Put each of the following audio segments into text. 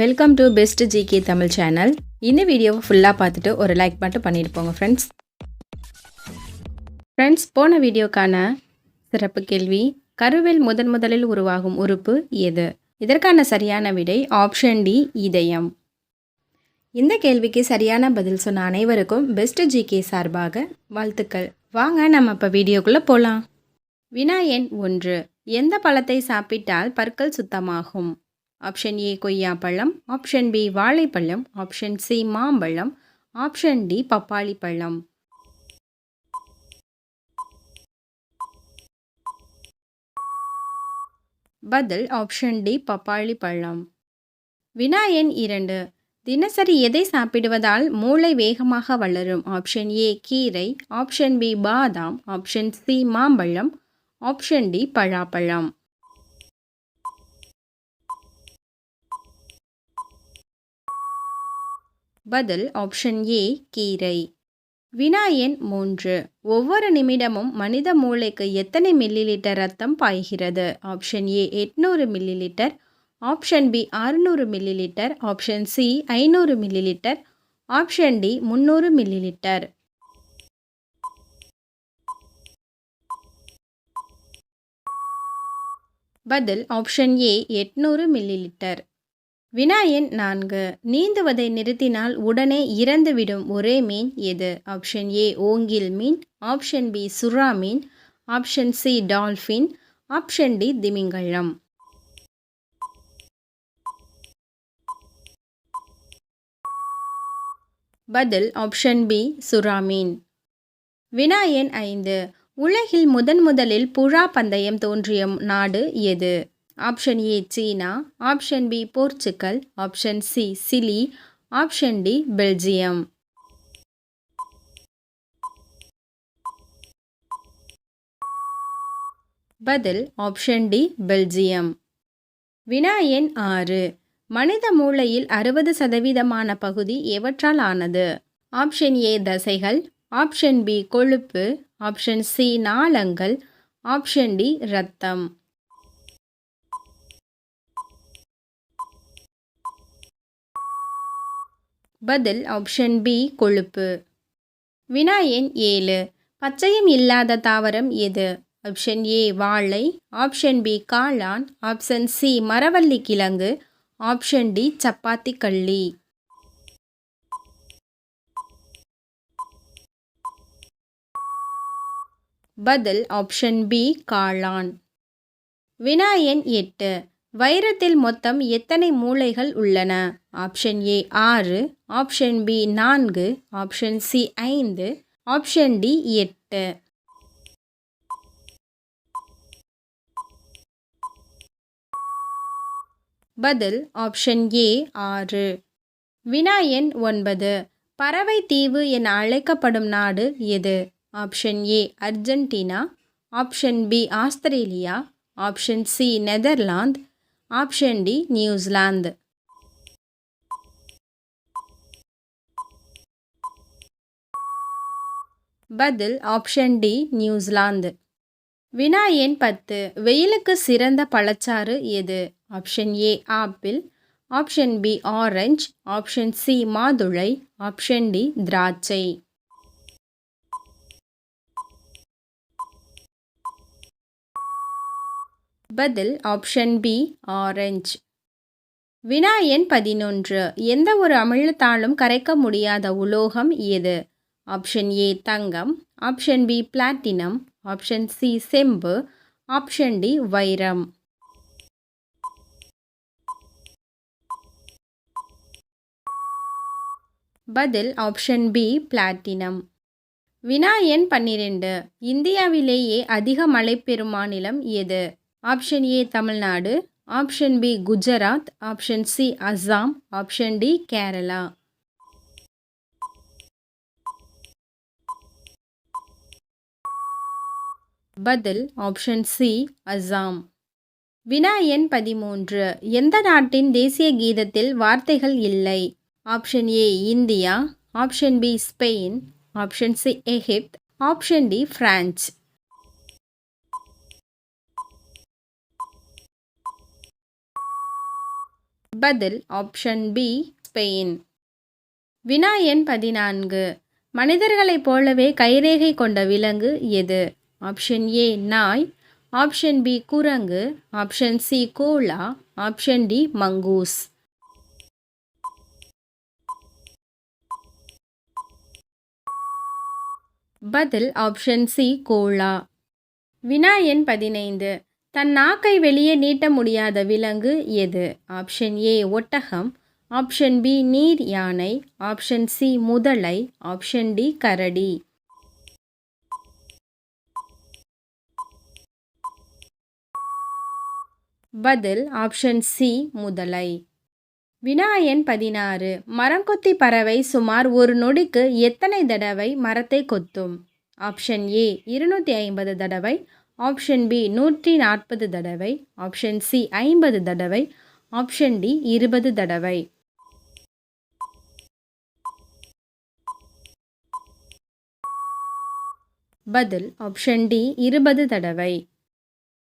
Welcome to best GK Tamil channel இந்த வீடியோவை ஃபுல்லாக பார்த்துட்டு ஒரு லைக் மட்டும் பண்ணிட்டு போங்க ஃப்ரெண்ட்ஸ் ஃப்ரெண்ட்ஸ் போன வீடியோக்கான சிறப்பு கேள்வி கருவில் முதன் முதலில் உருவாகும் உறுப்பு எது? இதற்கான சரியான விடை ஆப்ஷன் டி இதயம். இந்த கேள்விக்கு சரியான பதில் சொன்ன அனைவருக்கும் பெஸ்ட் ஜிகே சார்பாக வாழ்த்துக்கள். வாங்க நம்ம இப்போ வீடியோக்குள்ளே போகலாம் வினா எண் ஒன்று. எந்த பழத்தை சாப்பிட்டால் பற்கள் சுத்தமாகும்? ஆப்ஷன் ஏ கொய்யாப்பழம் ஆப்ஷன் பி வாழைப்பழம் ஆப்ஷன் சி மாம்பழம் ஆப்ஷன் டி பப்பாளி பழம் பதில் ஆப்ஷன் டி பப்பாளி பழம் வினா எண் இரண்டு. தினசரி எதை சாப்பிடுவதால் மூளை வேகமாக வளரும்? ஆப்ஷன் ஏ கீரை ஆப்ஷன் பி பாதாம் ஆப்ஷன் சி மாம்பழம் ஆப்ஷன் டி பழாப்பழம் பதில் ஆப்ஷன் ஏ கீரை. வினா எண் மூன்று. ஒவ்வொரு நிமிடமும் மனித மூளைக்கு எத்தனை மில்லி லிட்டர் ரத்தம் பாய்கிறது? ஆப்ஷன் ஏ எட்நூறு மில்லி லிட்டர் ஆப்ஷன் பி அறுநூறு மில்லி லிட்டர் ஆப்ஷன் சி ஐநூறு மில்லி லிட்டர் ஆப்ஷன் டி முந்நூறு மில்லி லிட்டர் பதில் ஆப்ஷன் ஏ எட்நூறு மில்லி லிட்டர் வினா எண் நான்கு. நீந்துவதை நிறுத்தினால் உடனே இறந்துவிடும் ஒரே மீன் எது? ஆப்ஷன் ஏ ஓங்கில் மீன். ஆப்ஷன் பி சுறா மீன். Option C dolphin. Option D திமிங்கலம். பதில் ஆப்ஷன் பி சுறா மீன். வினா எண் ஐந்து. உலகில் முதன் முதலில் புழா பந்தயம் தோன்றிய நாடு எது? Option A China. Option B Portugal. Option C Chile. Option D Belgium. பதில் ஆப்ஷன் டி பெல்ஜியம். வினா எண் ஆறு. மனித மூளையில் அறுபது சதவீதமான பகுதி எவற்றால் ஆனது? ஆப்ஷன் ஏ தசைகள். ஆப்ஷன் பி கொழுப்பு. ஆப்ஷன் சி நாளங்கள். ஆப்ஷன் டி ரத்தம் பதில் ஆப்ஷன் பி கொழுப்பு. வினா எண் ஏழு. பச்சையம் இல்லாத தாவரம் எது? ஆப்ஷன் ஏ வாழை. ஆப்ஷன் பி காளான். ஆப்ஷன் சி மரவள்ளி கிழங்கு. ஆப்ஷன் டி சப்பாத்தி கள்ளி. பதில் ஆப்ஷன் பி காளான். வினா எண் எட்டு. வைரத்தில் மொத்தம் எத்தனை மூளைகள் உள்ளன? ஆப்ஷன் ஏ ஆறு ஆப்ஷன் பி நான்கு ஆப்ஷன் சி ஐந்து ஆப்ஷன் டி எட்டு. பதில் ஆப்ஷன் ஏ ஆறு. வினா எண் ஒன்பது. பறவை தீவு என அழைக்கப்படும் நாடு எது? Option A Argentina option B Australia option C Netherlands option D New Zealand. பதில் ஆப்ஷன் டி நியூசிலாந்து. வினா எண் பத்து வெயிலுக்கு சிறந்த பழச்சாறு எது? Option A apple. Option B orange. Option C மாதுளை. ஆப்ஷன் டி திராட்சை. பதில் ஆப்ஷன் பி ஆரஞ்ச் வினா எண் பதினொன்று. எந்த ஒரு அமிழ்த்தாலும் கரைக்க முடியாத உலோகம் எது? Option A Thangam. Option B platinum option C செம்பு. ஆப்ஷன் டி வைரம். பதில் ஆப்ஷன் பி பிளாட்டினம் வினா எண் பன்னிரெண்டு. இந்தியாவிலேயே அதிக மழை பெறும் மாநிலம் எது? Option A Tamil Nadu option B Gujarat option C Assam option D Kerala. பதில் ஆப்ஷன் சி அஸ்ஸாம் வினா எண் பதிமூன்று. எந்த நாட்டின் தேசிய கீதத்தில் வார்த்தைகள் இல்லை? Option A India option B Spain option C Egypt option D France பதில் ஆப்ஷன் பி ஸ்பெயின் வினா எண் பதினான்கு. மனிதர்களைப் போலவே கைரேகை கொண்ட விலங்கு எது? ஆப்ஷன் ஏ நாய். ஆப்ஷன் பி குரங்கு. Option C koala. Option D mongoose பதில் ஆப்ஷன் சி கோலா. வினா எண் பதினைந்து. தன் நாக்கை வெளியே நீட்ட முடியாத விலங்கு எது? ஆப்ஷன் ஏ ஒட்டகம். ஆப்ஷன் பி நீர் யானை. ஆப்ஷன் சி முதலை. ஆப்ஷன் டி கரடி. பதில் ஆப்ஷன் சி முதலை. வினாயன் பதினாறு. மரங்கொத்தி பறவை சுமார் ஒரு நொடிக்கு எத்தனை தடவை மரத்தை கொத்தும்? ஆப்ஷன் ஏ இருநூற்றி ஐம்பது தடவை. ஆப்ஷன் பி நூற்றி நாற்பது தடவை. ஆப்ஷன் சி ஐம்பது தடவை. ஆப்ஷன் டி இருபது தடவை. பதில் ஆப்ஷன் டி இருபது தடவை.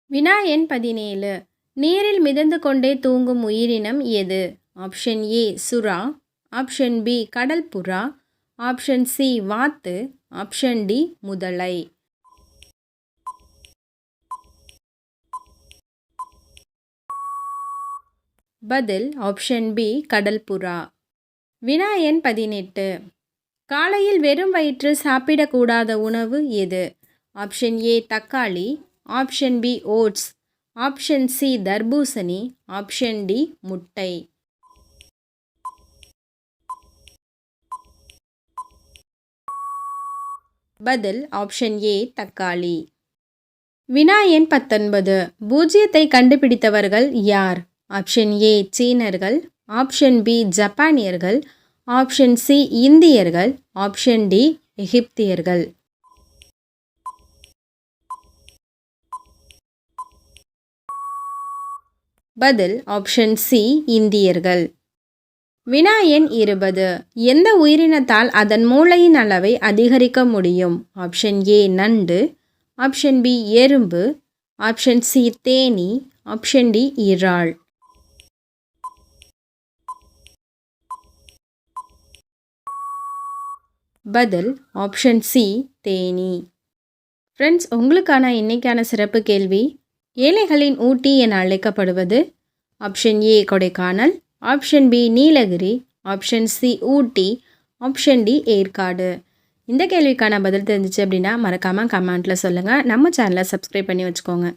வினா எண் பதினேழு. நீரில் மிதந்து கொண்டே தூங்கும் உயிரினம் எது? ஆப்ஷன் ஏ சுறா. ஆப்ஷன் பி கடல் புறா. ஆப்ஷன் சி வாத்து. ஆப்ஷன் டி முதலை. பதில் ஆப்ஷன் பி கடல் புறா. வினா எண் பதினெட்டு. காலையில் வெறும் வயிற்றில் சாப்பிடக்கூடாத உணவு எது? ஆப்ஷன் ஏ தக்காளி. Option B oats option C தர்பூசணி. ஆப்ஷன் டி முட்டை. பதில் ஆப்ஷன் ஏ தக்காளி. வினா எண் பத்தொன்பது. பூஜ்ஜியத்தை கண்டுபிடித்தவர்கள் யார்? ஆப்ஷன் ஏ சீனர்கள். ஆப்ஷன் பி ஜப்பானியர்கள். ஆப்ஷன் சி இந்தியர்கள். ஆப்ஷன் டி எகிப்தியர்கள். பதில் ஆப்ஷன் சி இந்தியர்கள். வினா எண் இருபது. எந்த உயிரினத்தால் அதன் மூளையின் அளவை அதிகரிக்க முடியும்? ஆப்ஷன் ஏ நண்டு. ஆப்ஷன் பி எறும்பு. ஆப்ஷன் சி தேனி. ஆப்ஷன் டி இறால். பதில் ஆப்ஷன் சி தேனி. ஃப்ரெண்ட்ஸ் உங்களுக்கான இன்னைக்கான சிறப்பு கேள்வி ஏழைகளின் ஊட்டி என அழைக்கப்படுவது? Option A Kodaikanal. Option B Nilgiri. Option C Ooty. Option D Yercaud. இந்த கேள்விக்கான பதில் தெரிஞ்சிச்சு அப்படின்னா மறக்காமல் கமெண்ட்டில் சொல்லுங்கள் நம்ம சேனலை சப்ஸ்கிரைப் பண்ணி வச்சுக்கோங்க.